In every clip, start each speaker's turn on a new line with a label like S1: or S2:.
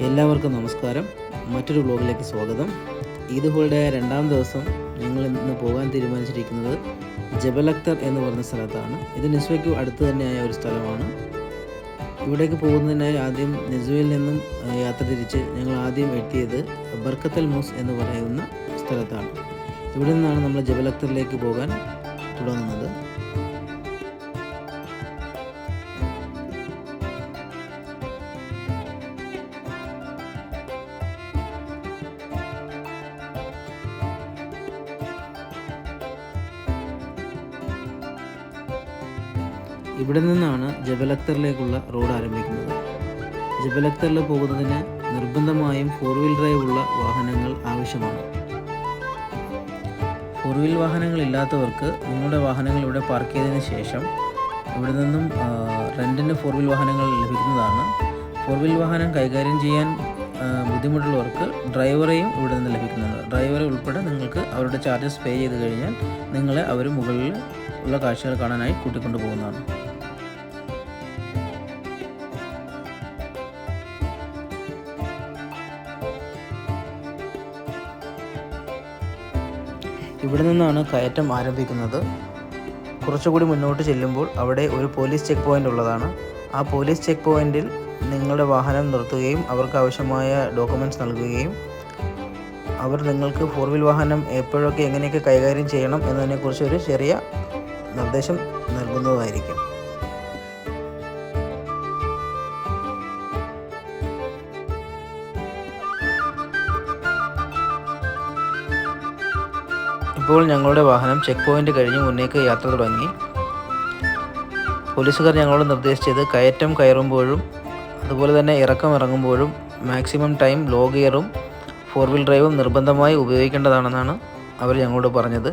S1: എല്ലാവർക്കും നമസ്കാരം. മറ്റൊരു ബ്ലോഗിലേക്ക് സ്വാഗതം. ഈദ് ഹോളിഡേ രണ്ടാം ദിവസം ഞങ്ങൾ ഇന്ന് പോകാൻ തീരുമാനിച്ചിരിക്കുന്നത് ജബലക്തർ എന്ന് പറഞ്ഞ സ്ഥലത്താണ്. ഇത് നിസ്വയ്ക്ക് അടുത്ത് തന്നെയായ ഒരു സ്ഥലമാണ്. ഇവിടേക്ക് പോകുന്നതിനായി ആദ്യം നിസ്വയിൽ നിന്നും യാത്ര തിരിച്ച് ഞങ്ങൾ ആദ്യം എത്തിയത് ബർക്കത്തൽ മൂസ് എന്ന് പറയുന്ന സ്ഥലത്താണ്. ഇവിടെ നിന്നാണ് നമ്മൾ ജബലക്തറിലേക്ക് പോകാൻ തുടങ്ങുന്നത്. ഇവിടെ നിന്നാണ് ജബലക്തറിലേക്കുള്ള റോഡ് ആരംഭിക്കുന്നത്. ജബലക്തറിൽ പോകുന്നതിന് നിർബന്ധമായും ഫോർ വീൽ ഡ്രൈവ് ഉള്ള വാഹനങ്ങൾ ആവശ്യമാണ്. ഫോർ വീൽ വാഹനങ്ങൾ ഇല്ലാത്തവർക്ക് നിങ്ങളുടെ വാഹനങ്ങൾ ഇവിടെ പാർക്ക് ചെയ്തതിന് ശേഷം ഇവിടെ നിന്നും റെന്റിന് ഫോർ വീൽ വാഹനങ്ങൾ ലഭിക്കുന്നതാണ്. ഫോർ വീൽ വാഹനം കൈകാര്യം ചെയ്യാൻ ബുദ്ധിമുട്ടുള്ളവർക്ക് ഡ്രൈവറെയും ഇവിടെ നിന്ന് ലഭിക്കുന്നുണ്ട് ഡ്രൈവറെ ഉൾപ്പെടെ നിങ്ങൾക്ക് അവരുടെ ചാർജസ് പേ ചെയ്ത് കഴിഞ്ഞാൽ നിങ്ങളെ അവർ മുകളിൽ ഉള്ള കാഴ്ചകൾ കാണാനായി കൂട്ടിക്കൊണ്ടു പോകുന്നതാണ് ഇവിടെ നിന്നാണ് കയറ്റം ആരംഭിക്കുന്നത്. കുറച്ചുകൂടി മുന്നോട്ട് ചെല്ലുമ്പോൾ അവിടെ ഒരു പോലീസ് ചെക്ക് പോയിന്റ് ഉള്ളതാണ്. ആ പോലീസ് ചെക്ക് പോയിന്റിൽ നിങ്ങളുടെ വാഹനം നിർത്തുകയും അവർക്ക് ആവശ്യമായ ഡോക്യുമെന്റ്സ് നൽകുകയും അവർ നിങ്ങൾക്ക് ഫോർ വീൽ വാഹനം എപ്പോഴൊക്കെ എങ്ങനെയൊക്കെ കൈകാര്യം ചെയ്യണം എന്നതിനെക്കുറിച്ച് ഒരു ചെറിയ നിർദ്ദേശം നൽകുന്നതായിരിക്കും. ഇപ്പോൾ ഞങ്ങളുടെ വാഹനം ചെക്ക് പോയിന്റ് കഴിഞ്ഞ് മുന്നേക്ക് യാത്ര തുടങ്ങി. പോലീസുകാർ ഞങ്ങളോട് നിർദ്ദേശിച്ചത് കയറ്റം കയറുമ്പോഴും അതുപോലെ തന്നെ ഇറക്കം ഇറങ്ങുമ്പോഴും മാക്സിമം ടൈം ലോ ഗിയറും ഫോർ വീൽ ഡ്രൈവും നിർബന്ധമായി ഉപയോഗിക്കേണ്ടതാണെന്നാണ് അവർ ഞങ്ങളോട് പറഞ്ഞത്.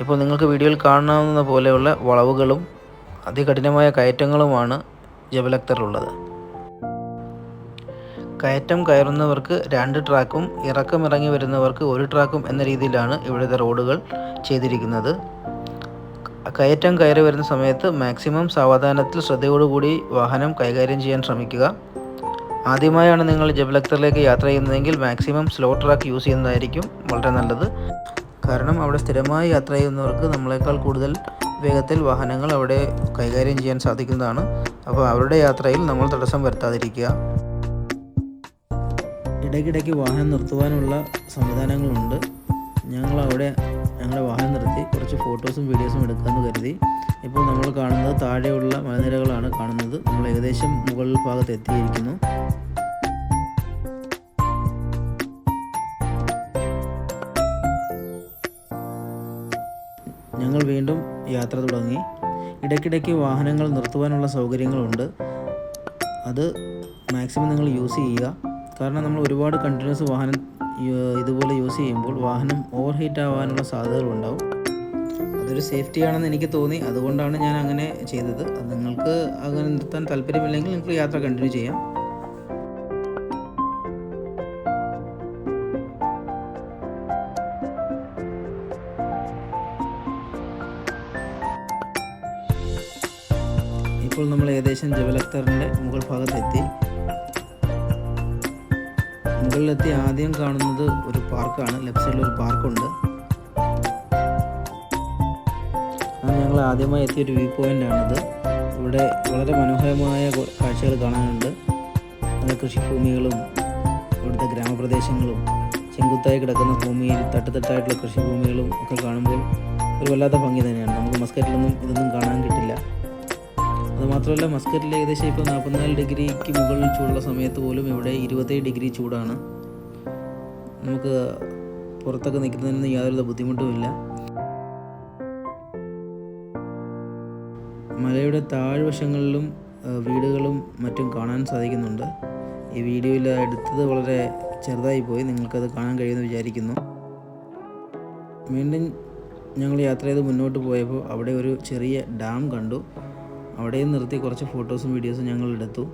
S1: ഇപ്പോൾ നിങ്ങൾക്ക് വീഡിയോയിൽ കാണാവുന്ന പോലെയുള്ള വളവുകളും അതികഠിനമായ കയറ്റങ്ങളുമാണ് ജബൽ അക്തറിലുള്ളത് കയറ്റം കയറുന്നവർക്ക് രണ്ട് ട്രാക്കും ഇറക്കം ഇറങ്ങി വരുന്നവർക്ക് ഒരു ട്രാക്കും എന്ന രീതിയിലാണ് ഇവിടുത്തെ റോഡുകൾ ചെയ്തിരിക്കുന്നത്. കയറ്റം കയറി വരുന്ന സമയത്ത് മാക്സിമം സാവധാനത്തിൽ ശ്രദ്ധയോടുകൂടി വാഹനം കൈകാര്യം ചെയ്യാൻ ശ്രമിക്കുക. ആദ്യമായാണ് നിങ്ങൾ ജബലക്തറിലേക്ക് യാത്ര ചെയ്യുന്നതെങ്കിൽ മാക്സിമം സ്ലോ ട്രാക്ക് യൂസ് ചെയ്യുന്നതായിരിക്കും വളരെ നല്ലത്. കാരണം അവിടെ സ്ഥിരമായി യാത്ര ചെയ്യുന്നവർക്ക് നമ്മളെക്കാൾ കൂടുതൽ വേഗത്തിൽ വാഹനങ്ങൾ അവിടെ കൈകാര്യം ചെയ്യാൻ സാധിക്കുന്നതാണ്. അപ്പോൾ അവരുടെ യാത്രയിൽ നമ്മൾ തടസ്സം വരുത്താതിരിക്കുക. ഇടയ്ക്കിടയ്ക്ക് വാഹനം നിർത്തുവാനുള്ള സംവിധാനങ്ങളുണ്ട്. ഞങ്ങൾ അവിടെ ഞങ്ങളുടെ വാഹനം നിർത്തി. കുറച്ച് ഫോട്ടോസും വീഡിയോസും എടുക്കാമെന്ന് കരുതി. ഇപ്പോൾ നമ്മൾ കാണുന്നത് താഴെയുള്ള മലനിരകളാണ് കാണുന്നത്. നമ്മൾ ഏകദേശം മുകൾ ഭാഗത്ത് എത്തിയിരിക്കുന്നു. ഞങ്ങൾ വീണ്ടും യാത്ര തുടങ്ങി. ഇടയ്ക്കിടയ്ക്ക് വാഹനങ്ങൾ നിർത്തുവാനുള്ള സൗകര്യങ്ങളുണ്ട്. അത് മാക്സിമം നിങ്ങൾ യൂസ് ചെയ്യുക. കാരണം നമ്മൾ ഒരുപാട് കണ്ടിന്യൂസ് വാഹനം ഇതുപോലെ യൂസ് ചെയ്യുമ്പോൾ വാഹനം ഓവർ ഹീറ്റ് ആവാനുള്ള സാധ്യതകളുണ്ടാവും അതൊരു സേഫ്റ്റി ആണെന്ന് എനിക്ക് തോന്നി. അതുകൊണ്ടാണ് ഞാൻ അങ്ങനെ ചെയ്തത്. നിങ്ങൾക്ക് അങ്ങനെ നിർത്താൻ താല്പര്യമില്ലെങ്കിൽ നിങ്ങൾക്ക് യാത്ര കണ്ടിന്യൂ ചെയ്യാം. ഇപ്പോൾ നമ്മൾ ഏകദേശം ജവലക്തറിന്റെ മുകൾ ഭാഗത്തെത്തി. മുകളിലെത്തി ആദ്യം കാണുന്നത് ഒരു പാർക്കാണ്. ലെഫ്റ്റ് സൈഡിൽ ഒരു പാർക്കുണ്ട്. ഞങ്ങൾ ആദ്യമായി എത്തിയ ഒരു വ്യൂ ആണിത് ഇവിടെ വളരെ മനോഹരമായ കാഴ്ചകൾ കാണാനുണ്ട്. കൃഷിഭൂമികളും ഇവിടുത്തെ ഗ്രാമപ്രദേശങ്ങളും ചെങ്കുത്തായി കിടക്കുന്ന ഭൂമിയിൽ തട്ടുതട്ടായിട്ടുള്ള കൃഷിഭൂമികളും ഒക്കെ കാണുമ്പോൾ ഒരു വല്ലാത്ത ഭംഗി തന്നെയാണ്. നമുക്ക് മസ്കറ്റിലൊന്നും ഇതൊന്നും കാണാൻ കിട്ടില്ല. അതുമാത്രമല്ല മസ്കറ്റിൽ ഏകദേശം ഇപ്പോൾ നാൽപ്പത്തിനാല് ഡിഗ്രിക്ക് മുകളിൽ ചൂടുള്ള സമയത്ത് പോലും ഇവിടെ ഇരുപത്തേഴ് ഡിഗ്രി ചൂടാണ്. നമുക്ക് പുറത്തൊക്കെ നിൽക്കുന്നതിന് യാതൊരു ബുദ്ധിമുട്ടുമില്ല. മലയുടെ താഴ്വശങ്ങളിലും വീടുകളും മറ്റും കാണാൻ സാധിക്കുന്നുണ്ട്. ഈ വീഡിയോയിൽ എടുത്തത് വളരെ ചെറുതായി പോയി. നിങ്ങൾക്കത് കാണാൻ കഴിയുമെന്ന് വിചാരിക്കുന്നു. വീണ്ടും ഞങ്ങൾ യാത്ര ചെയ്ത് മുന്നോട്ട് പോയപ്പോൾ അവിടെ ഒരു ചെറിയ ഡാം കണ്ടു. അവിടെയും നിർത്തി കുറച്ച് ഫോട്ടോസും വീഡിയോസും ഞങ്ങൾ എടുത്തു.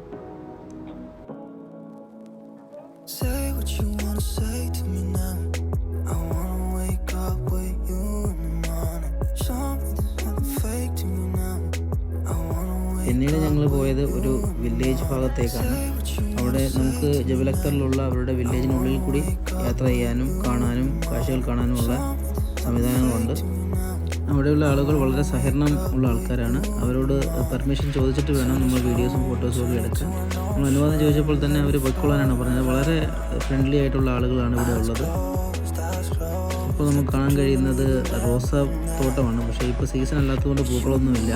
S1: പിന്നീട് ഞങ്ങൾ പോയത് ഒരു വില്ലേജ് ഭാഗത്തേക്കാണ്. അവിടെ നമുക്ക് ജബൽ അക്തറിലുള്ള അവരുടെ വില്ലേജിനുള്ളിൽ കൂടി യാത്ര ചെയ്യാനും കാണാനും കാഴ്ചകൾ കാണാനുമുള്ള സംവിധാനങ്ങളുണ്ട്. അവിടെയുള്ള ആളുകൾ വളരെ സഹകരണം ഉള്ള ആൾക്കാരാണ്. അവരോട് പെർമിഷൻ ചോദിച്ചിട്ട് വേണം നമ്മൾ വീഡിയോസും ഫോട്ടോസും ഒക്കെ എടുക്കാൻ. നമ്മൾ അനുവാദം ചോദിച്ചപ്പോൾ തന്നെ അവർ പൊയ്ക്കൊള്ളാനാണ് പറഞ്ഞത്. വളരെ ഫ്രണ്ട്ലി ആയിട്ടുള്ള ആളുകളാണ് ഇവിടെ ഉള്ളത്. ഇപ്പോൾ നമുക്ക് കാണാൻ കഴിയുന്നത് റോസ തോട്ടമാണ്. പക്ഷേ ഇപ്പോൾ സീസൺ അല്ലാത്തതുകൊണ്ട് പൂക്കളൊന്നുമില്ല.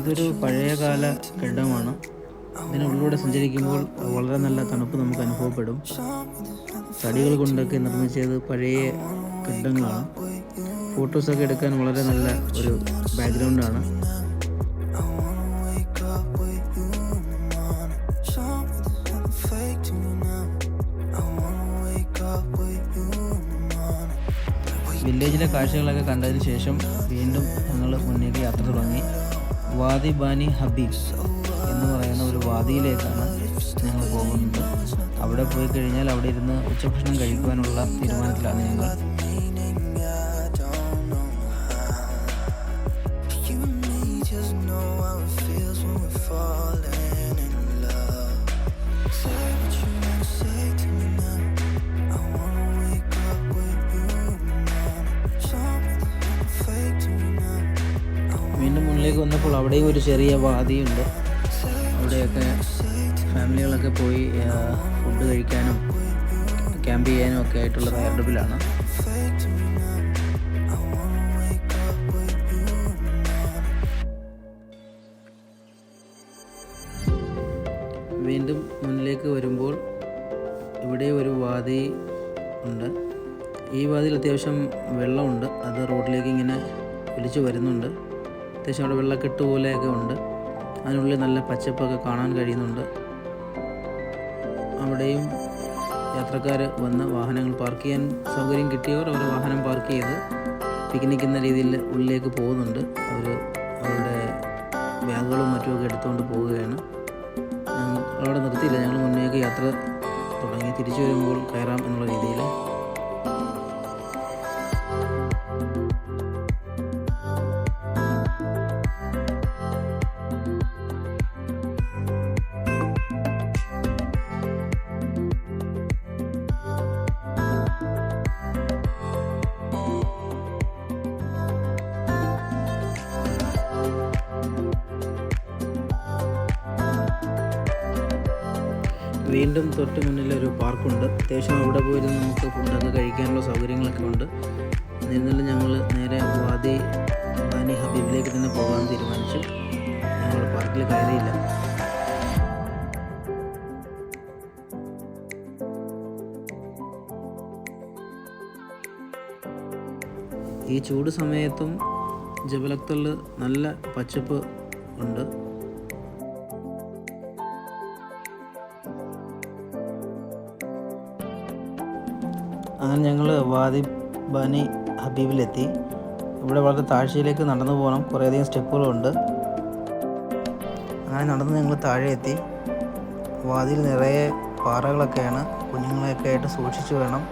S1: ഇതൊരു പഴയകാല കെട്ടിടമാണ് ഇതിനുള്ളിലൂടെ സഞ്ചരിക്കുമ്പോൾ വളരെ നല്ല തണുപ്പ് നമുക്ക് അനുഭവപ്പെടും. തടികൾ കൊണ്ടൊക്കെ നിർമ്മിച്ചത് പഴയ കെട്ടിടങ്ങളാണ് ഫോട്ടോസൊക്കെ എടുക്കാൻ വളരെ നല്ല ഒരു ബാക്ക്ഗ്രൗണ്ടാണ്. വില്ലേജിലെ കാഴ്ചകളൊക്കെ കണ്ടതിന് ശേഷം വീണ്ടും ഞങ്ങൾ മുന്നേക്ക് യാത്ര തുടങ്ങി. വാദി ബാനി ഹബീബ് എന്ന് പറയുന്ന ഒരു വാദിയിലേക്കാണ് ഞങ്ങൾ പോകുന്നത്. അവിടെ പോയി കഴിഞ്ഞാൽ അവിടെ ഇരുന്ന് ഉച്ചഭക്ഷണം കഴിക്കുവാനുള്ള തീരുമാനത്തിലാണ് ഞങ്ങൾ വന്നപ്പോൾ അവിടെയും ഒരു ചെറിയ വാതിയുണ്ട് അവിടെയൊക്കെ ഫാമിലികളൊക്കെ പോയി ഫുഡ് കഴിക്കാനും ക്യാമ്പ് ചെയ്യാനും ഒക്കെ ആയിട്ടുള്ള തയ്യാറെടുപ്പിലാണ്. വീണ്ടും മുന്നിലേക്ക് വരുമ്പോൾ ഇവിടെ ഒരു വാതി ഉണ്ട്. ഈ വാതിൽ അത്യാവശ്യം വെള്ളമുണ്ട്. അത് റോഡിലേക്ക് ഇങ്ങനെ ഒലിച്ചു വരുന്നുണ്ട്. അത്യാവശ്യം അവിടെ വെള്ളക്കെട്ട് പോലെയൊക്കെ ഉണ്ട്. അതിനുള്ളിൽ നല്ല പച്ചപ്പൊക്കെ കാണാൻ കഴിയുന്നുണ്ട്. അവിടെയും യാത്രക്കാർ വന്ന് വാഹനങ്ങൾ പാർക്ക് ചെയ്യാൻ സൗകര്യം കിട്ടിയവർ അവർ വാഹനം പാർക്ക് ചെയ്ത് പിക്നിക് എന്ന രീതിയിൽ ഉള്ളിലേക്ക് പോകുന്നുണ്ട്. അവർ അവരുടെ ബാഗുകളും മറ്റുമൊക്കെ എടുത്തുകൊണ്ട് പോവുകയാണ്. അവിടെ നിർത്തിയില്ല. ഞങ്ങൾ മുന്നേക്ക് യാത്ര തുടങ്ങി. തിരിച്ചു വരുമ്പോൾ കയറാം എന്നുള്ള രീതിയിൽ വീണ്ടും തൊട്ട് മുന്നിലൊരു പാർക്കുണ്ട്. അത്യാവശ്യം അവിടെ പോയിരുന്ന് നമുക്ക് ഫുഡൊക്കെ കഴിക്കാനുള്ള സൗകര്യങ്ങളൊക്കെ ഉണ്ട്. എന്നിരുന്നാലും ഞങ്ങൾ നേരെ വാദി ബാനി ഹബീബിലേക്ക് തന്നെ പോകാൻ തീരുമാനിച്ചു. ഞങ്ങൾ പാർക്കിൽ കയറിയില്ല. ഈ ചൂട് സമയത്തും ജബലത്തുള്ള നല്ല പച്ചപ്പ് ഉണ്ട്. അങ്ങനെ ഞങ്ങൾ വാദി ബനി ഹബീബിലെത്തി. ഇവിടെ വളരെ താഴ്ചയിലേക്ക് നടന്നു പോകണം. കുറേയധികം സ്റ്റെപ്പുകളുണ്ട്. അങ്ങനെ നടന്ന് ഞങ്ങൾ താഴെ എത്തി വാതിൽ നിറയെ പാറകളൊക്കെയാണ്. കുഞ്ഞുങ്ങളെയൊക്കെ ആയിട്ട് സൂക്ഷിച്ചു വേണം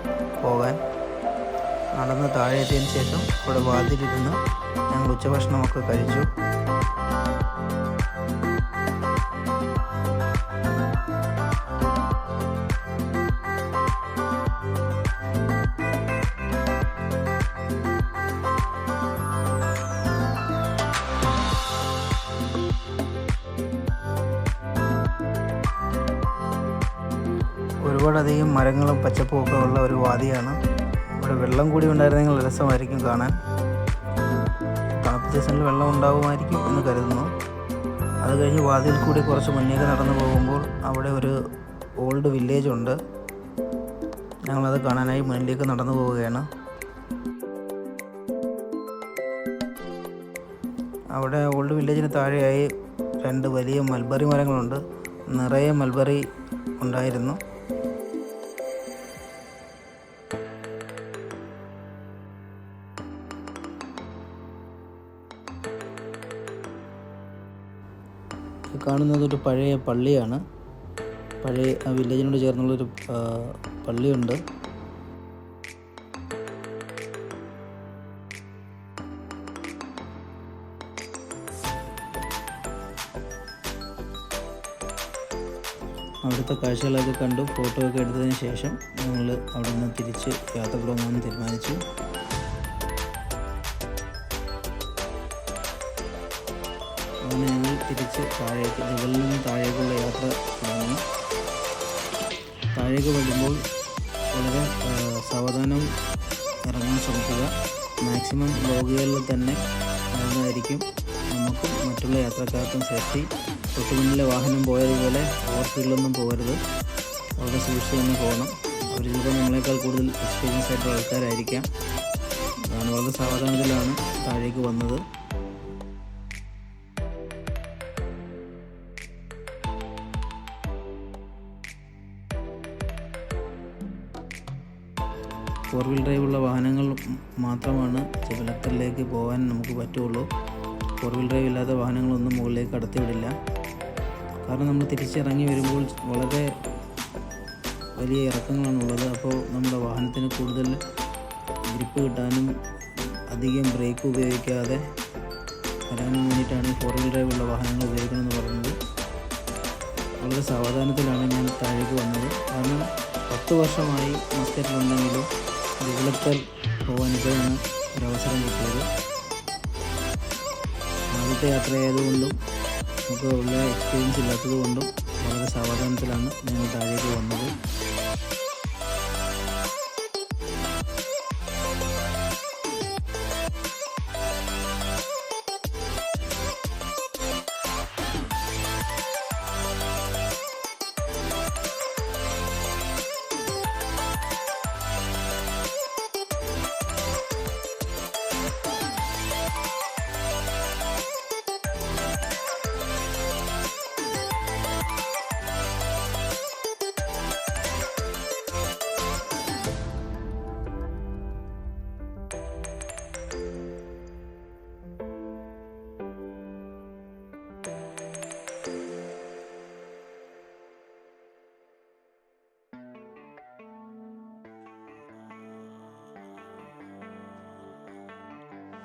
S1: പോകാൻ. നടന്ന് താഴെ എത്തിയതിന് ശേഷം ഇവിടെ വാതിലിരുന്ന് ഞങ്ങൾ ഉച്ചഭക്ഷണമൊക്കെ കഴിച്ചു. ഒരുപാടധികം മരങ്ങളും പച്ചപ്പും ഒക്കെ ഉള്ള ഒരു വാദിയാണ് ഇവിടെ വെള്ളം കൂടി ഉണ്ടായിരുന്നെങ്കിൽ രസമായിരിക്കും കാണാൻ. തണുപ്പ് സീസണിൽ വെള്ളം ഉണ്ടാകുമായിരിക്കും എന്ന് കരുതുന്നു. അത് കഴിഞ്ഞ് വാതിൽ കൂടി കുറച്ച് മുന്നേക്ക് നടന്നു പോകുമ്പോൾ അവിടെ ഒരു ഓൾഡ് വില്ലേജ് ഉണ്ട്. ഞങ്ങളത് കാണാനായി മുന്നിലേക്ക് നടന്നു പോവുകയാണ്. അവിടെ ഓൾഡ് വില്ലേജിന് താഴെയായി രണ്ട് വലിയ മൽബറി മരങ്ങളുണ്ട്. നിറയെ മൽബറി ഉണ്ടായിരുന്നു. കാണുന്നത് ഒരു പഴയ പള്ളിയാണ്. പഴയ ആ വില്ലേജിനോട് ചേർന്നുള്ളൊരു പള്ളിയുണ്ട്. അവിടുത്തെ കാഴ്ചകളൊക്കെ കണ്ടു ഫോട്ടോ ഒക്കെ എടുത്തതിന് ശേഷം ഞങ്ങൾ അവിടെ നിന്ന് തിരിച്ച് യാത്ര തുടങ്ങാമെന്ന് തീരുമാനിച്ചു. അങ്ങനെ ഞങ്ങൾ തിരിച്ച് താഴേക്ക് ജബലിൽ നിന്ന് താഴേക്കുള്ള യാത്ര തുടങ്ങി. താഴേക്ക് വരുമ്പോൾ വളരെ സാവധാനം ഇറങ്ങാൻ ശ്രമിക്കുക. മാക്സിമം ലോഗുകളിൽ തന്നെ ഇറങ്ങുന്നതായിരിക്കും നമുക്കും മറ്റുള്ള യാത്രക്കാർക്കും സേഫ്റ്റി തൊട്ടുമുന്നിലെ വാഹനം പോയതുപോലെ ഓവർ സ്പീഡിലൊന്നും പോകരുത്. വളരെ സൂക്ഷിച്ച് തന്നെ പോകണം. അവർ ചിലപ്പോൾ നമ്മളെക്കാൾ കൂടുതൽ എക്സ്പീരിയൻസ് ആയിട്ടുള്ള ആൾക്കാരായിരിക്കാം. ഞാൻ വളരെ സാവധാനത്തിലാണ് താഴേക്ക് വന്നത്. ഫോർ വീൽ ഡ്രൈവുള്ള വാഹനങ്ങൾ മാത്രമാണ് ജബലക്കറിലേക്ക് പോകാൻ നമുക്ക് പറ്റുള്ളൂ. ഫോർ വീൽ ഡ്രൈവ് ഇല്ലാത്ത വാഹനങ്ങളൊന്നും മുകളിലേക്ക് കടത്തിവിടില്ല കാരണം നമ്മൾ തിരിച്ചിറങ്ങി വരുമ്പോൾ വളരെ വലിയ ഇറക്കങ്ങളാണുള്ളത്. അപ്പോൾ നമ്മുടെ വാഹനത്തിന് കൂടുതൽ ഗ്രിപ്പ് കിട്ടാനും അധികം ബ്രേക്ക് ഉപയോഗിക്കാതെ വരാനും വേണ്ടിയിട്ടാണ് ഫോർ വീൽ ഡ്രൈവ് ഉള്ള വാഹനങ്ങൾ ഉപയോഗിക്കണമെന്ന് പറയുന്നത്. വളരെ സാവധാനത്തിലാണ് ഞാൻ താഴേക്ക് വന്നത്. കാരണം പത്ത് വർഷമായി മസ്കറ്റിലുണ്ടെങ്കിലും പോകാൻ ഇപ്പോഴാണ് ഒരവസരം കിട്ടിയത്. ആദ്യത്തെ യാത്രയായതുകൊണ്ടും നമുക്ക് ഉള്ള എക്സ്പീരിയൻസ് ഇല്ലാത്തത് കൊണ്ടും വളരെ സാവധാനത്തിലാണ് ഞങ്ങൾ താഴേക്ക് വന്നത്.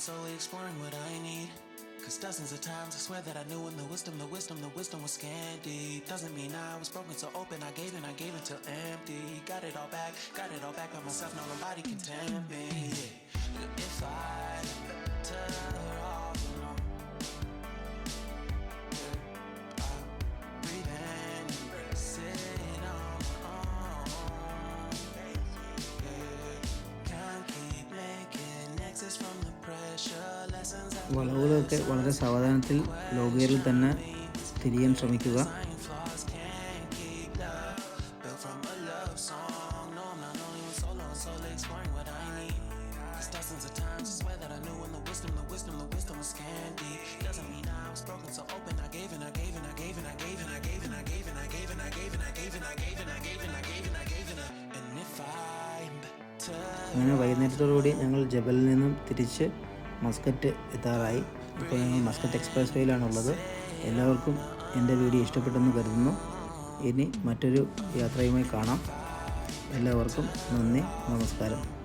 S2: When and solely exploring what I need. Cause dozens of times I swear that I knew in the wisdom, the wisdom, the wisdom was scanty. Doesn't mean I was broken so open, I gave and I gave until empty. Got it all back, got it all back by myself, now nobody can tempt me. If I
S1: വളവുകളൊക്കെ വളരെ സാവധാനത്തിൽ law ഗിയറിൽ തന്നെ തിരിയാൻ ശ്രമിക്കുക. അങ്ങനെ വൈകുന്നേരത്തോടുകൂടി ഞങ്ങൾ ജബലിൽ നിന്നും തിരിച്ച് Muscat എത്താറായി. ഇപ്പോൾ ഞങ്ങൾ മസ്കറ്റ് എക്സ്പ്രസ് വേയിലാണുള്ളത് എല്ലാവർക്കും എന്റെ വീഡിയോ ഇഷ്ടപ്പെട്ടെന്ന് കരുതുന്നു. ഇനി മറ്റൊരു യാത്രയുമായി കാണാം. എല്ലാവർക്കും നന്ദി നമസ്കാരം.